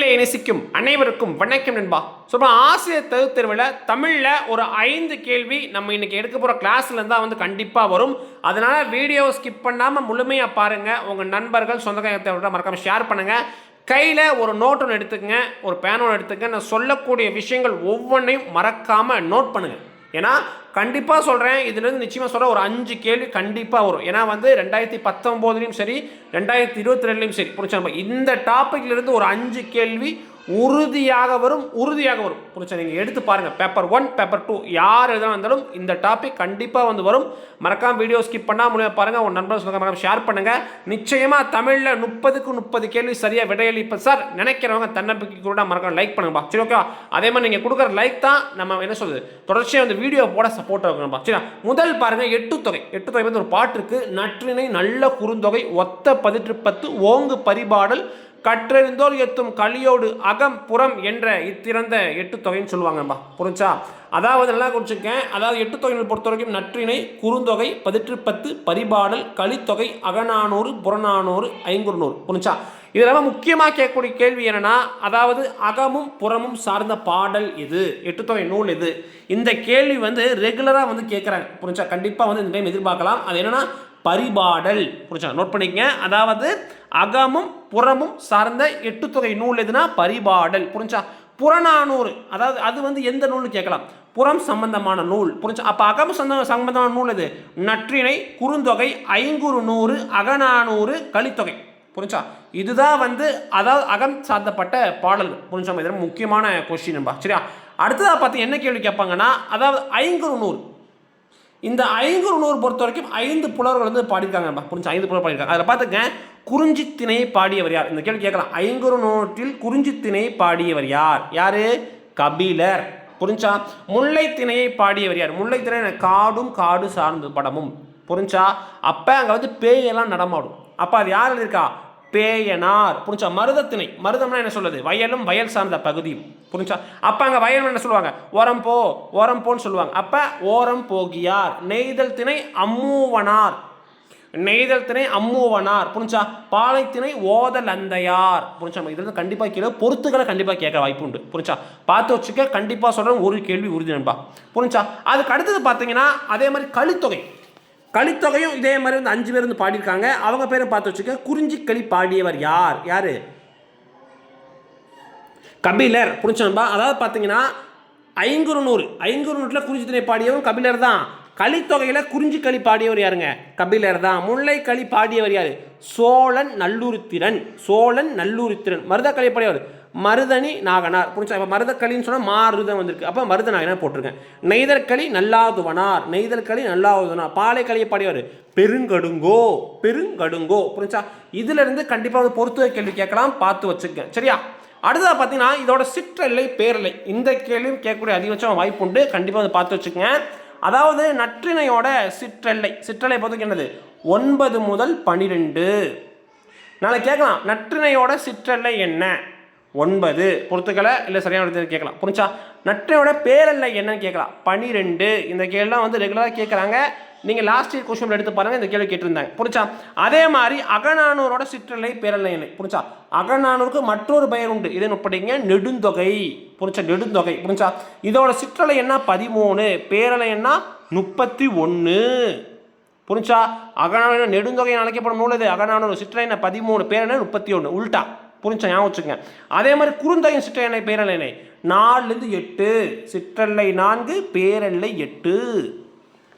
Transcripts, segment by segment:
தமிழை நேசிக்கும் அனைவருக்கும் வணக்கம் நண்பா. ஸோ இப்போ ஆசிரியர் தகுதி தேர்வில் தமிழில் ஒரு ஐந்து கேள்வி நம்ம இன்னைக்கு எடுக்க போகிற கிளாஸ்லேருந்து தான் வந்து கண்டிப்பாக வரும். அதனால் வீடியோவை ஸ்கிப் பண்ணாமல் முழுமையாக பாருங்கள் உங்கள் நண்பர்கள் சொந்தக்காரத்தை மறக்காமல் ஷேர் பண்ணுங்கள் கையில் ஒரு நோட் ஒன்று எடுத்துக்கங்க. ஒரு பேன் ஒன்று எடுத்துக்கங்க. நான் சொல்லக்கூடிய விஷயங்கள் ஒவ்வொன்றையும் மறக்காமல் நோட் பண்ணுங்கள் ஏன்னா கண்டிப்பாக சொல்கிறேன் இதுலேருந்து நிச்சயமாக சொல்கிறேன் ஒரு அஞ்சு கேள்வி கண்டிப்பாக வரும். ஏன்னா வந்து ரெண்டாயிரத்தி பத்தொம்போதுலேயும் சரி ரெண்டாயிரத்தி இருபத்தி ரெண்டுலேயும் சரி புரிச்சா நம்ம இந்த டாப்பிக்லேருந்து ஒரு அஞ்சு கேள்வி உறுதியாக வரும் உறுதியாக வரும். புரிச்சா நீங்கள் எடுத்து பாருங்கள் பேப்பர் ஒன் பேப்பர் டூ யார் எதுனா இருந்தாலும் இந்த டாபிக் கண்டிப்பாக வந்து வரும். மறக்காம வீடியோ ஸ்கிப் பண்ணால் முடியாது பாருங்கள் உங்கள் நண்பர்கள் சொல்லுங்கள் மறக்காம ஷேர் பண்ணுங்கள் நிச்சயமாக தமிழில் முப்பதுக்கு முப்பது கேள்வி சரியாக விடையளிப்ப சார். நினைக்கிறவங்க தன்னம்பிக்கை கூட மறக்காம லைக் பண்ணுங்கப்பா சரி ஓகேவா அதே மாதிரி நீங்கள் கொடுக்குற லைக் தான் நம்ம என்ன சொல்லுது தொடர்ச்சியாக வந்து வீடியோ போட சப்போர்ட் இருக்கணும்பா சரி முதல் பாருங்கள் எட்டு தொகை எட்டு தொகை வந்து ஒரு பாட்டு இருக்குது நற்றினை நல்ல குறுந்தொகை ஒத்த பதிற்று பத்து ஓங்கு பரிபாடல் கற்றறிந்தோர் எத்தும் கலியோடு அகம் புறம் என்ற இத்திறந்த எட்டு தொகைன்னு சொல்லுவாங்கப்பா. புரிஞ்சா? அதாவது நல்லா குறிச்சிருக்கேன் அதாவது எட்டு தொகைகள் பொறுத்த வரைக்கும் நற்றினை குறுந்தொகை பதிற்று பத்து பரிபாடல் கலித்தொகை அகநானூறு புறநானூறு ஐங்குறுநூறு. புரிஞ்சா? இது முக்கியமாக கேட்கக்கூடிய கேள்வி என்னன்னா அதாவது அகமும் புறமும் சார்ந்த பாடல் இது எட்டு தொகை நூல் இது இந்த கேள்வி வந்து ரெகுலராக வந்து கேட்குறாங்க. புரிஞ்சா? கண்டிப்பாக வந்து இந்த டைம் எதிர்பார்க்கலாம். அது என்னன்னா பரிபாடல். புரிஞ்சா நோட் பண்ணிக்கங்க. அதாவது அகமும் புறமும் சார்ந்த எட்டு தொகை நூல் எதுனா? பரிபாடல். புரிஞ்சா புறநானூறு. அதாவது அது வந்து எந்த நூல்னு கேட்கலாம். புறம் சம்பந்தமான நூல். புரிஞ்சா அப்போ அகம் சந்த சம்பந்தமான நூல் எது? நற்றிணை குறுந்தொகை ஐங்குறு நூறு அகநானூறு கலித்தொகை. புரிஞ்சா இதுதான் வந்து அதாவது அகம் சார்ந்தப்பட்ட பாடல் புரிஞ்சா இது முக்கியமான கொஸ்டின்பா சரியா? அடுத்ததாக பார்த்து என்ன கேள்வி கேட்பாங்கன்னா அதாவது ஐங்குறு நூறு இந்த ஐங்குறு நூறு பொறுத்த வரைக்கும் ஐந்து புலவர்கள் வந்து பாடியிருக்காங்கப்பா புரிஞ்சு? ஐந்து புலவர் பாடியிருக்காங்க. அதில் பார்த்துங்க குறிஞ்சி பாடியவர் யார்? இந்த கேள்வி கேட்கலாம். ஐங்குறு நூற்றில் குறிஞ்சி பாடியவர் யார்? யார்? கபிலர். புரிஞ்சா? முல்லைத்திணையை பாடியவர் யார்? முல்லைத்திணை காடும் காடு சார்ந்த படமும். புரிஞ்சா? அப்போ அங்கே வந்து பேயெல்லாம் நடமாடும். அப்போ அது யார் இருக்கா பேயனார். புரிஞ்சா? மருதத்திணை. மருதம்னா என்ன சொல்லுது? வயலும் வயல் சார்ந்த பகுதியும். புரிஞ்சா? அப்போ அங்கே வயல் என்ன சொல்லுவாங்க? ஓரம் போ ஓரம் போன்னு சொல்லுவாங்க. அப்போ ஓரம் போகியார். நெய்தல் திணை அம்மூவனார். நெய்தல் திணை அம்மூவனார். புரிஞ்சா? பாலைத்திணை ஓதல் அந்தையார் புரிஞ்சா? இதில் கண்டிப்பாக கீழே பொறுத்துக்களை கண்டிப்பாக கேட்க வாய்ப்பு உண்டு. புரிஞ்சா? பார்த்து வச்சுக்க கண்டிப்பாக சொல்கிறேன் ஒரு கேள்வி உறுதி நண்பா. புரிஞ்சா? அதுக்கு அடுத்தது பார்த்தீங்கன்னா அதே மாதிரி கலித்தொகை. கலித்தொகையும் இதே மாதிரி வந்து அஞ்சு பேர் வந்து பாடியிருக்காங்க. அவங்க பேரும் பார்த்து வச்சுக்க குறிஞ்சி களி பாடியவர் யார்? யார்? கபிலர் புரிஞ்சோம்பா அதாவது பார்த்தீங்கன்னா ஐங்குறுநூறு நூறு ஐங்குறு நூற்றில் குறிஞ்சி திணை பாடியவரும் கபிலர் தான். கலித்தொகையில் குறிஞ்சி களி பாடியவர் யாருங்க? கபிலர் தான். முல்லை களி பாடியவர் யார்? சோழன் நல்லூரித்திரன் சோழன் நல்லூரித்திரன். மருத களி பாடியவர் மருதனி நாகனார். புரிஞ்சா இப்போ மருதக்களின்னு சொன்னால் மாருதம் வந்திருக்கு. அப்போ மருத நாகனார் போட்டிருக்கேன். நெய்தற்களி நல்லாதுவனார். நெய்தற்களி நல்லாதுவனார். பாலை களியை பாடியவர் பெருங்கடுங்கோ பெருங்கடுங்கோ. புரிஞ்சா இதிலிருந்து கண்டிப்பாக வந்து பொறுத்துவ கேள்வி கேட்கலாம். பார்த்து வச்சுக்கேன் சரியா? அடுத்ததாக பார்த்தீங்கன்னா இதோட சிற்றல்லை பேரலை இந்த கேள்வியும் கேட்கக்கூடிய அதிகபட்சம் வாய்ப்பு உண்டு கண்டிப்பாக வந்து பார்த்து வச்சுக்கோங்க. அதாவது நற்றினையோட சிற்றல்லை. சிற்றலை பொறுத்துக்கு என்னது? ஒன்பது முதல் பனிரெண்டு. நாளை கேட்கலாம். நற்றினையோட சிற்றல்லை என்ன? ஒன்பது. பொறுத்துக்களை இல்லை சரியான இடத்துல கேட்கலாம். புரிஞ்சா? நற்றையோட பேரல்லை என்னன்னு கேட்கலாம். பனிரெண்டு. இந்த கேள்விலாம் வந்து ரெகுலராக கேட்குறாங்க. நீங்கள் லாஸ்ட் இயர் கொஸ்டின் எடுத்து பாருங்க. இந்த கேள்வி கேட்டிருந்தாங்க. புரிச்சா அதே மாதிரி அகநானூரோட சிற்றலை பேரலை என்ன? புரிச்சா அகநானூருக்கு மற்றொரு பெயர் உண்டு. இதை படிங்க நெடுந்தொகை. புரிச்சா நெடுந்தொகை. புரிஞ்சா? இதோட சிற்றலை என்ன? பதிமூணு. பேரலை என்ன? முப்பத்தி ஒன்று புரிஞ்சா? அகநானூர் நெடுந்தொகை அழைக்கப்படும் நூல் இது அகநானூறு சிற்றலை என்ன? பதிமூணு. பேரலை முப்பத்தி ஒன்று உல்டா புரிஞ்சா ஞாபகம் வச்சுக்கங்க. அதே மாதிரி குறுந்தொகை சிற்றலை பேரலை நாலுலேருந்து எட்டு. சிற்றல்லை நான்கு பேரல்லை எட்டு.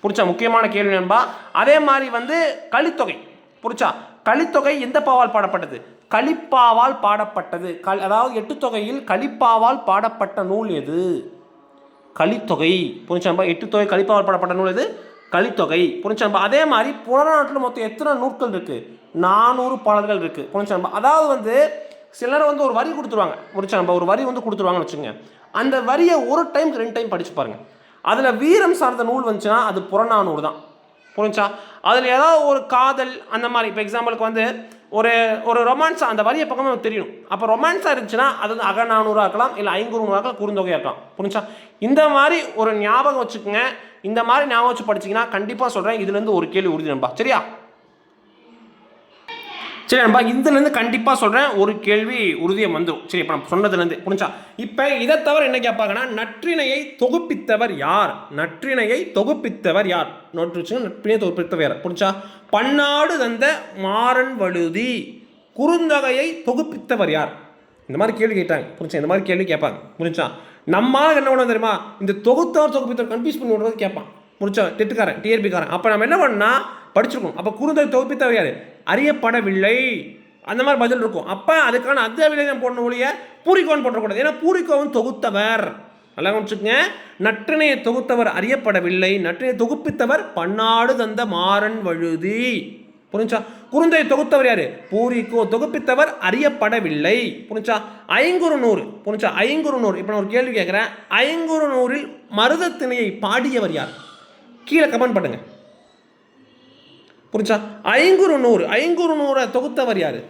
புரிச்சா முக்கியமான கேள்வி நண்பா. அதே மாதிரி வந்து கலித்தொகை. புரிச்சா கலித்தொகை எந்த பாவால் பாடப்பட்டது? கலிப்பாவால் பாடப்பட்டது. கல் அதாவது எட்டு தொகையில் கலிப்பாவால் பாடப்பட்ட நூல் எது? கலித்தொகை. புரிச்சாம்பா எட்டு தொகை கலிப்பாவால் பாடப்பட்ட நூல் எது? கலித்தொகை. புரிச்சாம்பா அதே மாதிரி புறநாட்டில் மொத்தம் எத்தனை நூல்கள் இருக்குது நானூறு பாடல்கள் இருக்குது புரிச்சாம்பா அதாவது வந்து சிலர் வந்து ஒரு வரி கொடுத்துருவாங்க. புரிச்சாம்பா ஒரு வரி வந்து கொடுத்துருவாங்கன்னு வச்சுக்கோங்க. அந்த வரியை ஒரு டைம் ரெண்டு டைம் படித்து பாருங்கள் அதில் வீரம் சார்ந்த நூல் வந்துச்சுன்னா அது புறநானூறு தான். புரிஞ்சா? அதில் ஏதாவது ஒரு காதல் அந்த மாதிரி இப்போ எக்ஸாம்பிளுக்கு வந்து ஒரு ஒரு ரொமான்ஸாக அந்த வரியை பக்கமே நமக்கு தெரியும். அப்போ ரொமான்ஸாக இருந்துச்சுன்னா அது வந்து அகநானூறாக இருக்கலாம் இல்லை ஐங்குறு இருக்கலாம் குறுந்தொகையாக இருக்கலாம். புரிஞ்சா? இந்த மாதிரி ஒரு ஞாபகம் வச்சுக்கோங்க. இந்த மாதிரி ஞாபகம் வச்சு படிச்சிங்கன்னா கண்டிப்பாக சொல்கிறேன் இதுலேருந்து ஒரு கேள்வி உறுதி நண்பா. சரியா? சரி நண்பா இதுலேருந்து கண்டிப்பாக சொல்கிறேன் ஒரு கேள்வி உறுதியம் வந்துடும் சரி இப்போ நான் சொன்னதுலேருந்து புரிஞ்சா? இப்போ இதை தவிர என்ன கேட்பாங்கன்னா நற்றினையை தொகுப்பித்தவர் யார்? நற்றினையை தொகுப்பித்தவர் யார்? நோட்டு வச்சுங்க நற்றினையை தொகுப்பித்தவர் யார்? புரிஞ்சா? பன்னாடு தந்த மாறன் வழுதி குறுந்தகையை தொகுப்பித்தவர் யார்? இந்த மாதிரி கேள்வி கேட்டாங்க. புரிஞ்சா? இந்த மாதிரி கேள்வி கேட்பாங்க. புரிஞ்சா? நம்மளால் என்ன பண்ண தெரியுமா? இந்த தொகுத்தவர் தொகுப்பித்தவர் கன்ஃபியூஸ் பண்ணி விடுறது கேட்பான். முடிச்சா டெட்டுக்காரன் டிஆர்பிக்காரன் அப்போ நம்ம என்ன பண்ணால் படிச்சிருக்கோம். அப்போ குறுந்தல் தொகுப்பித்தவர் யார்? அறியப்படவில்லை. அந்த மாதிரி பதில் இருக்கும். அப்போ அதுக்கான அந்த விளையம் போடணும் ஒழிய பூரிக்கோன்னு போட்டக்கூடாது ஏன்னா பூரிக்கோவன் தொகுத்தவர். நல்லா வச்சுக்கோங்க நற்றினையை தொகுத்தவர் அறியப்படவில்லை. நற்றினையை தொகுப்பித்தவர் பன்னாடு தந்த மாறன் வழுதி. புரிஞ்சா? குறுந்தை தொகுத்தவர் யாரு? பூரிக்கோ தொகுப்பித்தவர் அறியப்படவில்லை. புரிஞ்சா? ஐங்குறு நூறு புரிஞ்சா? ஐங்குறு நூறு இப்போ நான் ஒரு கேள்வி கேட்குறேன். ஐங்குறு நூறில் மருதத்திணையை பாடியவர் யார்? கீழே கமெண்ட் பண்ணுங்க. புரிஞ்சா? ஐங்குறு நூறு ஐங்குறு நூறை தொகுத்தவர் யாரு?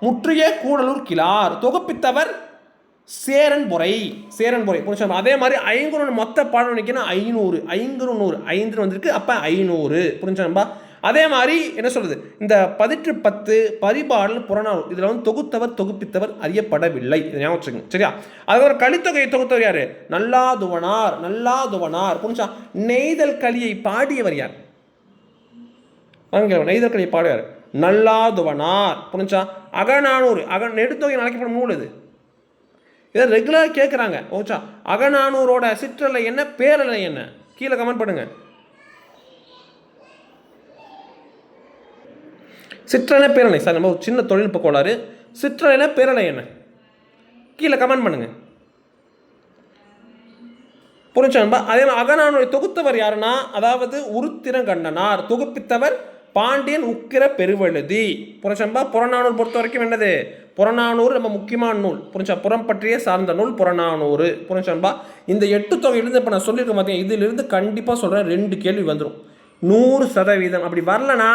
முற்றிய கூடலூர் கிளார் தொகுப்பித்தவர் சேரன் பொறை சேரன் புரிஞ்சா? அதே மாதிரி ஐங்குறு மொத்த பாடம் நிற்கணும் ஐநூறு ஐங்குறு நூறு ஐந்து வந்திருக்கு அப்போ ஐநூறு. புரிஞ்சாம்பா அதே மாதிரி என்ன சொல்கிறது இந்த பதிற்று பத்து பரிபாடல் புறநாள் இதில் வந்து தொகுத்தவர் தொகுப்பித்தவர் அறியப்படவில்லை. இதை ஞாபகம் வச்சுக்கோங்க. சரியா? அதுக்கப்புறம் கலித்தொகையை தொகுத்தவர் யாரு? நல்லாதுவனார் நல்லாதுவனார். புரிஞ்சா நெய்தல் கலியை பாடியவர் யார்? நெய்தல் கலியை பாடியவர் நல்லாதுவனார். புரிஞ்சா அகநானூறு. அக நெடுத்தொகை அழைக்கப்படும் நூல் இது. இதை ரெகுலராக கேட்குறாங்க ஓச்சா அகநானூரோட சிற்றலை என்ன? பேரலை என்ன? கீழே கமெண்ட் பண்ணுங்கள் சிற்றலை பேரலை. சார் நம்ம ஒரு சின்ன தொழில்நுட்ப கோளாறு. சிற்றலை பேரலை என்ன? கீழே கமெண்ட் பண்ணுங்கள் புரிஞ்சான்பா அதே மாதிரி தொகுத்தவர் யாருன்னா? அதாவது உருத்திரங்கண்ணனார். தொகுப்பித்தவர் பாண்டியன் உக்கிர பெருவழுதி. புரிச்சம்பா புறநானூர் பொறுத்த வரைக்கும் என்னது? புறநானூறு நம்ம முக்கியமான நூல். புரிஞ்சா புறம் பற்றிய சார்ந்த நூல் புறநானூறு. புரிஞ்சம்பா இந்த எட்டு தொகையிலிருந்து இப்போ நான் சொல்லியிருக்க மாட்டேன் இதிலிருந்து கண்டிப்பாக சொல்கிறேன் ரெண்டு கேள்வி வந்துடும் நூறு சதவீதம். அப்படி வரலனா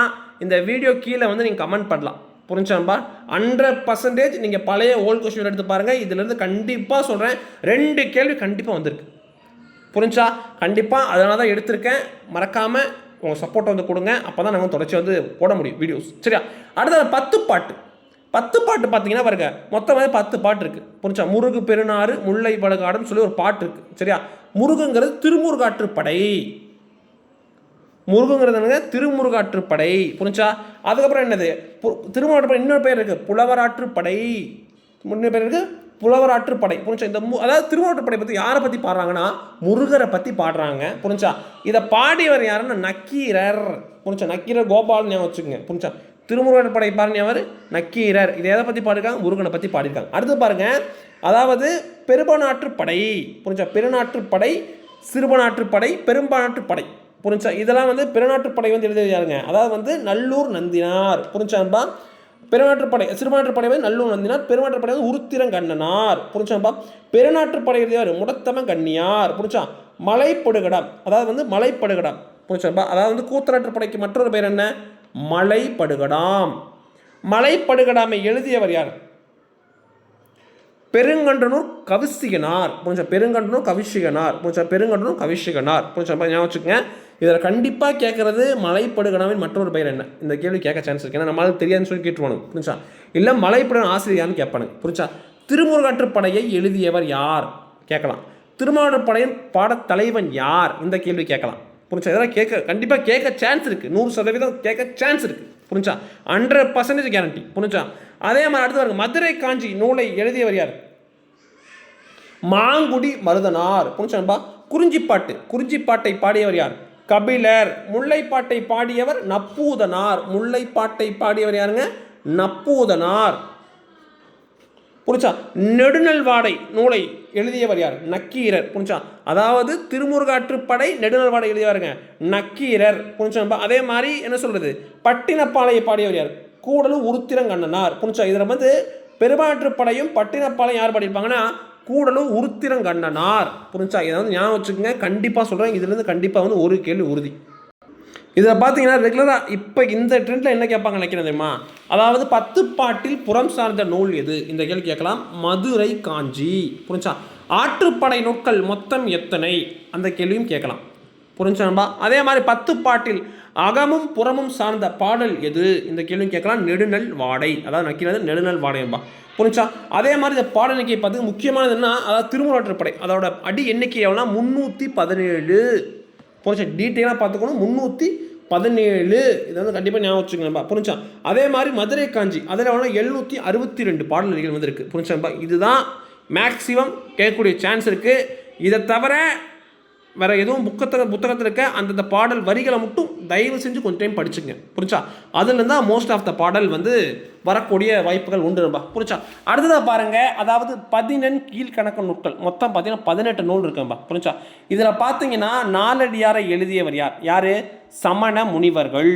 இந்த வீடியோ கீழே வந்து நீங்கள் கமெண்ட் பண்ணலாம். புரிஞ்சாம்பா ஹண்ட்ரட் பர்சன்டேஜ் நீங்கள் பழைய ஓல்டு கொஸ்டின் எடுத்து பாருங்கள் இதுலேருந்து கண்டிப்பாக சொல்கிறேன் ரெண்டு கேள்வி கண்டிப்பாக வந்திருக்கு. புரிஞ்சா கண்டிப்பாக அதனால தான் எடுத்திருக்கேன். மறக்காமல் உங்கள் சப்போர்ட் வந்து கொடுங்க. அப்போ தான் நாங்கள் தொடர்ச்சி வந்து போட முடியும் வீடியோஸ் சரியா? அடுத்தது பத்து பாட்டு. பத்து பாட்டு பார்த்தீங்கன்னா பாருங்க. மொத்தமாக பத்து பாட்டு இருக்குது புரிஞ்சா முருகு பெருநாறு முல்லை பழகாடுன்னு சொல்லி ஒரு பாட்டு இருக்குது சரியா? முருகுங்கிறது திருமுருகாற்றுப்படை. முருகுங்கிறது என்னங்க திருமுருகாற்றுப்படை புரிஞ்சா? அதுக்கப்புறம் என்னது? பு- திருமுருகாற்றுப்படை இன்னொரு பேர் இருக்குது புலவராற்றுப்படை. இன்னொரு பேர் இருக்குது புலவராற்றுப்படை புரிஞ்சா? இந்த மு அதாவது திருமுருகாற்றுப்படை பற்றி யாரை பற்றி பாடுறாங்கன்னா முருகரை பற்றி பாடுறாங்க. புரிஞ்சா? இதை பாடியவர் யாருன்னா நக்கீரர். புரிஞ்சா? நக்கீரர் கோபால் ஞாபகம் வச்சுக்கோங்க. புரிஞ்சா? திருமுருகற்படை பாடினவர் நக்கீரர். இதை எதை பற்றி பாடிருக்காங்க? முருகனை பற்றி பாடியிருக்காங்க அடுத்து பாருங்கள் அதாவது பெருபநாற்றுப்படை புரிஞ்சா? பெருநாற்றுப்படை சிறுபநாற்றுப்படை பெரும்பானாற்றுப்படை புரிஞ்சா? இதெல்லாம் வந்து பெருநாட்டுப்படை வந்து எழுதியது யாருங்க? அதாவது வந்து நல்லூர் நந்தினார். புரிஞ்சான்பா பெருநாட்டுப்படை சிறுபான்ற்றுப்படை வந்து நல்லூர் நந்தினார் பெருமாற்றுப்படை வந்து உருத்திரங்கண்ணனார் புரிஞ்சான்பா பெருநாட்டுப்படை எழுதியவர் முடத்தம கண்ணியார் புரிஞ்சா? மலைப்படுகடம் அதாவது வந்து மலைப்படுகடம். புரிஞ்சான்பா அதாவது வந்து கூத்தநாட்டுப்படைக்கு மற்றொரு பேர் என்ன? மலைப்படுகடாம். மலைப்படுகடாமை எழுதியவர் யார்? பெருங்கண்டனூர் கவிசிகனார். புரிஞ்சா? பெருங்கண்டனூர் கவிஷிகனார் புரிஞ்சா? பெருங்கண்டனூர் கவிஷிகனார் புரிஞ்சா ஞாபகம் வச்சுக்கோங்க. இதில் கண்டிப்பாக கேட்குறது மலைப்படுகனாவின் மற்றொரு பெயர் என்ன? இந்த கேள்வி கேட்க சான்ஸ் இருக்கு. ஏன்னா நம்மளால தெரியாதுன்னு சொல்லி கேட்டுருவானுங்க புரிஞ்சா இல்லை மலைப்படுகன் ஆசிரியர்னு கேட்பானுங்க புரிஞ்சா திருமுருகாற்றுப்படையை எழுதியவர் யார்? கேட்கலாம். திருமாவட்டப்படையின் பாடத் தலைவன் யார்? இந்த கேள்வி கேட்கலாம். புரிஞ்சா இதெல்லாம் கேட்க கண்டிப்பாக கேட்க சான்ஸ் இருக்குது நூறு சதவீதம் கேட்க சான்ஸ் இருக்குது புரிஞ்சா ஹண்ட்ரட் பர்சன்டேஜ் கேரண்டி புரிஞ்சா அதே மாதிரி அடுத்து வருங்க மதுரை காஞ்சி நூலை எழுதியவர் யார்? மாங்குடி மருதனார். புரிஞ்சான்பா குறிஞ்சிப்பாட்டு. குறிஞ்சிப்பாட்டை பாடியவர் யார்? கபிலர் முல்லைப்பாட்டை பாடியவர் நப்பூதனார். முல்லைப்பாட்டை பாடியவர் யாருங்க? நப்பூதனார். புரிச்சா நெடுநல்வாடை நூலை எழுதியவர் யார்? நக்கீரர். புரிஞ்சா? அதாவது திருமுருகாற்றுப்படை நெடுநல்வாடை எழுதியவருங்க. நக்கீரர். புரிஞ்சா? அதே மாதிரி என்ன சொல்றது? பட்டினப்பாளையை பாடியவர் யார்? கூடலூர் உருத்திரங்கண்ணனார். புரிஞ்சா? இதில் வந்து பெருமாற்றுப்படையும் பட்டினப்பாளையம் யார் பாடியிருப்பாங்கன்னா கூடலூர் உருத்திரங்கண்ணனார் புரிஞ்சா? இதை வந்து ஞாபகம் வச்சுக்கோங்க. கண்டிப்பாக சொல்கிறேன் இதுலேருந்து கண்டிப்பாக வந்து ஒரு கேள்வி உறுதி. இதில் பார்த்தீங்கன்னா ரெகுலராக இப்போ இந்த ட்ரெண்டில் என்ன கேட்பாங்க நினைக்கிறேன் தெரியுமா? அதாவது பத்து பாட்டில் புறம் சார்ந்த நூல் எது? இந்த கேள்வி கேட்கலாம். மதுரை காஞ்சி. புரிஞ்சா? ஆற்றுப்படை நூட்கள் மொத்தம் எத்தனை? அந்த கேள்வியும் கேட்கலாம். புரிஞ்சாம்பா அதே மாதிரி பத்து பாட்டில் அகமும் புறமும் சார்ந்த பாடல் எது? இந்த கேள்வியும் கேட்கலாம். நெடுநல் வாடை. அதாவது நக்கிறது நெடுநல் வாடையம்பா புரிஞ்சா? அதே மாதிரி இந்த பாடல் எண்ணிக்கை பார்த்து முக்கியமானது என்ன அதாவது திருமுறாற்றுப்படை அதோட அடி எண்ணிக்கை எவ்வளோ முந்நூற்றி பதினேழு. புரிஞ்சா? டீட்டெயிலாக பார்த்துக்கணும். முந்நூற்றி பதினேழு. இதை வந்து கண்டிப்பாக ஞாபகம் வச்சுக்கணும்பா புரிஞ்சா? அதே மாதிரி மதுரை காஞ்சி அதில் எவ்வளோ எழுநூற்றி அறுபத்தி ரெண்டு பாடல்கள் வந்து இருக்குது புரிஞ்சாம்பா இதுதான் மேக்ஸிமம் கேட்கக்கூடிய சான்ஸ் இருக்குது இதை தவிர வேறு எதுவும் புக்கத்தை புத்தகத்தில் இருக்க அந்தந்த பாடல் வரிகளை மட்டும் தயவு செஞ்சு கொஞ்சம் டைம் படிச்சுங்க. புரிஞ்சா? அதுலேருந்து தான் மோஸ்ட் ஆஃப் த பாடல் வந்து வரக்கூடிய வாய்ப்புகள் உண்டு நண்பா. புரிஞ்சா? அடுத்ததாக பாருங்கள் அதாவது பதினெண் கீழ்கணக்கு நூட்கள் மொத்தம் பார்த்தீங்கன்னா பதினெட்டு நூல் இருக்கும்பா புரிஞ்சா? இதில் பார்த்தீங்கன்னா நாலடியாரை எழுதியவர் யார்? யார்? சமண முனிவர்கள்.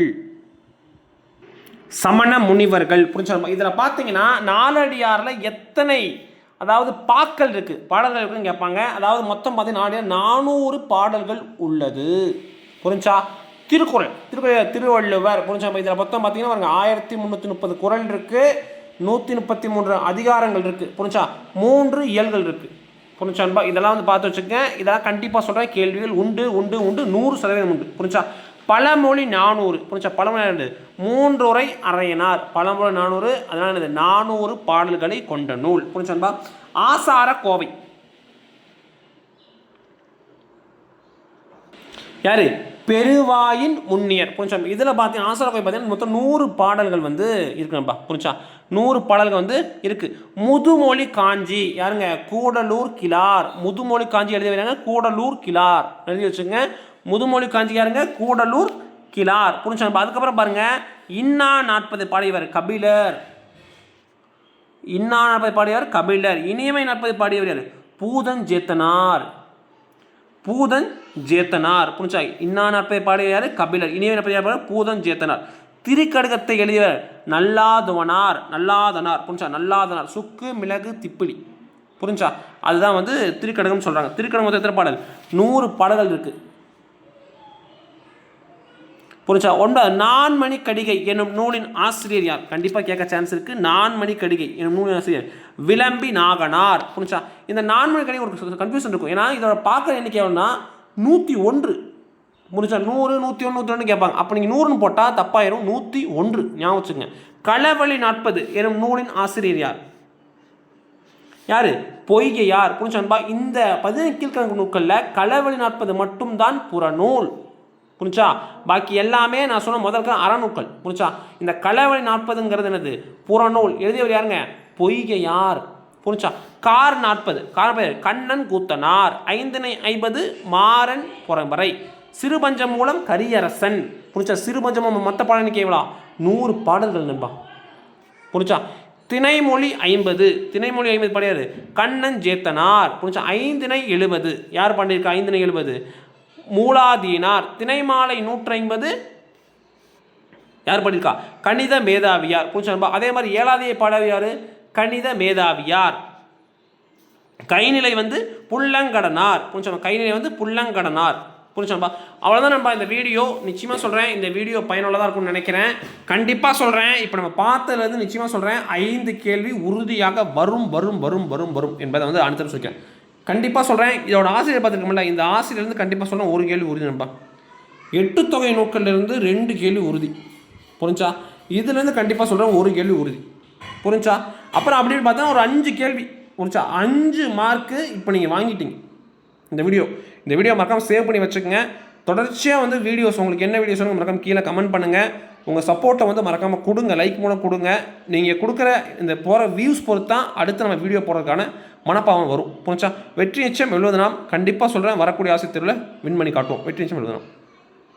சமண முனிவர்கள். புரிஞ்சா இதில் பார்த்தீங்கன்னா நாலடியாரில் எத்தனை அதாவது பாக்கள் இருக்குது பாடல்கள் இருக்குன்னு கேட்பாங்க அதாவது மொத்தம் பார்த்தீங்கன்னா நானூறு பாடல்கள் உள்ளது. புரிஞ்சா? திருக்குறள். திருக்குறள் திருவள்ளுவர் புரிஞ்சா இதில் மொத்தம் பார்த்தீங்கன்னா பாருங்க ஆயிரத்தி முந்நூற்றி முப்பது குறள் இருக்குது நூற்றி முப்பத்தி மூன்று அதிகாரங்கள் இருக்குது புரிஞ்சா? மூன்று இயல்கள் இருக்குது புரிஞ்சான்பா இதெல்லாம் வந்து பார்த்து வச்சுக்கேன் இதெல்லாம் கண்டிப்பாக சொல்கிறேன் கேள்விகள் உண்டு உண்டு உண்டு நூறு சதவீதம் உண்டு. புரிஞ்சா? பழமொழி நானூறு. புரிஞ்சா? பழமொழி மூன்றுரை அறையினார். பழமொழி நானூறு அதனால் என்னது? நானூறு பாடல்களை கொண்ட நூல். புரிஞ்சான்பா ஆசார கோவை. யார்? பெருவாயின் முன்னியர். புரிஞ்சா? இதில் பார்த்தீங்கன்னா ஆசார பார்த்தீங்கன்னா மொத்தம் நூறு பாடல்கள் வந்து இருக்குப்பா புரிஞ்சா? நூறு பாடல்கள் வந்து இருக்கு. முதுமொழி காஞ்சி யாருங்க? கூடலூர் கிளார். முதுமொழி காஞ்சி எழுதி வைக்கிறாங்க கூடலூர் கிளார். எழுதி வச்சுங்க முதுமொழி காஞ்சி யாருங்க? கூடலூர் கிளார். புரிஞ்சா? அதுக்கப்புறம் பாருங்க. இன்னா நாற்பது பாடியவர் கபிலர். இன்னா நாற்பது பாடியவர் கபிலர். இனியமை நாற்பது பாடியவர் யார்? பூதன் ஜேத்தனார். பூதன் புரிஞ்சா இன்னா நாற்பது பாடியவர் யார்? கபிலர். இனிய நாற்பது யார்? பூதன் ஜேத்தனார். திருக்கடுகத்தை எழுதியவர் நல்லாதுவனார். நல்லாதனார். புரிஞ்சா நல்லாதனார். சுக்கு மிளகு திப்பிலி. புரிஞ்சா? அதுதான் வந்து திருக்கடகம் சொல்கிறாங்க திருக்கடகம் மொத்தம் எத்தனை பாடல்? நூறு பாடல்கள் இருக்குது புரிஞ்சா? ஒன்பது நான்மணி கடிகை என்னும் நூலின் ஆசிரியர் யார்? கண்டிப்பாக கேட்க சான்ஸ் இருக்குது நான்மணி கடிகை என்னும் நூலின் ஆசிரியர் விளம்பி நாகனார். புரிஞ்சா? இந்த நான்மணி கடிகை ஒரு கன்ஃபியூஷன் இருக்கும். ஏன்னா இதோட பார்க்குற எண்ணிக்கை எவ்வளோனா நூற்றி ஒன்று. முடிச்சா நூறு நூற்றி ஒன்று நூற்றி ரெண்டு கேட்பாங்க. அப்போ நீங்கள் நூறுன்னு போட்டால் தப்பாயிரும். நூற்றி ஒன்று. ஞாபகம் வச்சுங்க களவழி நாற்பது. எனும் நூலின் ஆசிரியர் யார்? யார்? பொய்கை யார் புரிஞ்சா இந்த பதினெட்டு கீழ்கணக்கு நூல்களில் களவழி நாற்பது மட்டும்தான் புறநூல் புரிஞ்சா பாக்கி எல்லாமே நான் சொன்ன முதல்ல அறநூக்கள் புரிஞ்சா இந்த களவழி நாற்பதுங்கிறது என்னது? புறநூல் எழுதியவர் யாருங்க? பொய்கையார். புரிஞ்சா? கார் நாற்பது கார் பெயர் கண்ணன் கூத்தனார் ஐந்தினை ஐம்பது மாறன் புறம்பரை சிறுபஞ்சம் மூலம் கரியரசன். புரிஞ்சா? சிறுபஞ்சம் மற்ற பாடல் கேவலா நூறு பாடல்கள் நண்பா. புரிஞ்சா? திணைமொழி ஐம்பது திணைமொழி ஐம்பது பாடியாரு கண்ணன் ஜேத்தனார். புரிஞ்சா? ஐந்தினை எழுபது. யார் பாண்டியிருக்கா ஐந்தினை எழுபது. மூலாதீனார். திணைமாலை நூற்றைம்பது. யார் பாடியிருக்கா? கணித மேதாவியார். புரிஞ்சா அதே மாதிரி ஏழாதியை பாடவியார் கணித மேதாவியார். கைநிலை வந்து புல்லங்கடனார். புரிஞ்சா கைநிலை வந்து புல்லங்கடனார். புரிஞ்சோம்பா அவ்வளோதான் நம்ம இந்த வீடியோ. நிச்சயமாக சொல்கிறேன் இந்த வீடியோ பயனுள்ளதாக இருக்கும்னு நினைக்கிறேன். கண்டிப்பாக சொல்கிறேன் இப்போ நம்ம பார்த்ததுலேருந்து நிச்சயமாக சொல்கிறேன் ஐந்து கேள்வி உறுதியாக வரும் வரும் வரும் வரும் வரும் என்பதை வந்து அனுத்தம் சொல்லிக்கிறேன் கண்டிப்பாக சொல்கிறேன் இதோட ஆசிரியர் பார்த்துருக்கோம்ல இந்த ஆசிரியர்லேருந்து கண்டிப்பாக சொல்கிறேன் ஒரு கேள்வி உறுதி நண்பா. எட்டு தொகை நூட்கள்லேருந்து ரெண்டு கேள்வி உறுதி. புரிஞ்சா? இதுலேருந்து கண்டிப்பாக சொல்கிறேன் ஒரு கேள்வி உறுதி. புரிஞ்சா? அப்புறம் அப்படின்னு பார்த்தா ஒரு அஞ்சு கேள்வி. முடிச்சா அஞ்சு மார்க்கு இப்போ நீங்கள் வாங்கிட்டீங்க. இந்த வீடியோ இந்த வீடியோ மறக்காமல் சேவ் பண்ணி வச்சுக்கோங்க. தொடர்ச்சியாக வந்து வீடியோஸ் உங்களுக்கு என்ன வீடியோஸ் மறக்காமல் மறக்காம கீழே கமெண்ட் பண்ணுங்கள் உங்கள் சப்போர்ட்டை வந்து மறக்காமல் கொடுங்க. லைக் மூலம் கொடுங்க. நீங்கள் கொடுக்குற இந்த போகிற வியூஸ் பொறுத்து தான் அடுத்து நம்ம வீடியோ போடுறதுக்கான மனப்பாவம் வரும். புரிஞ்சா? வெற்றி நிச்சயம் எழுபது நாம் கண்டிப்பாக சொல்கிறேன் வரக்கூடிய ஆசிரியத்தில் வின் பண்ணி காட்டுவோம். வெற்றி நிச்சயம் எழுதணும்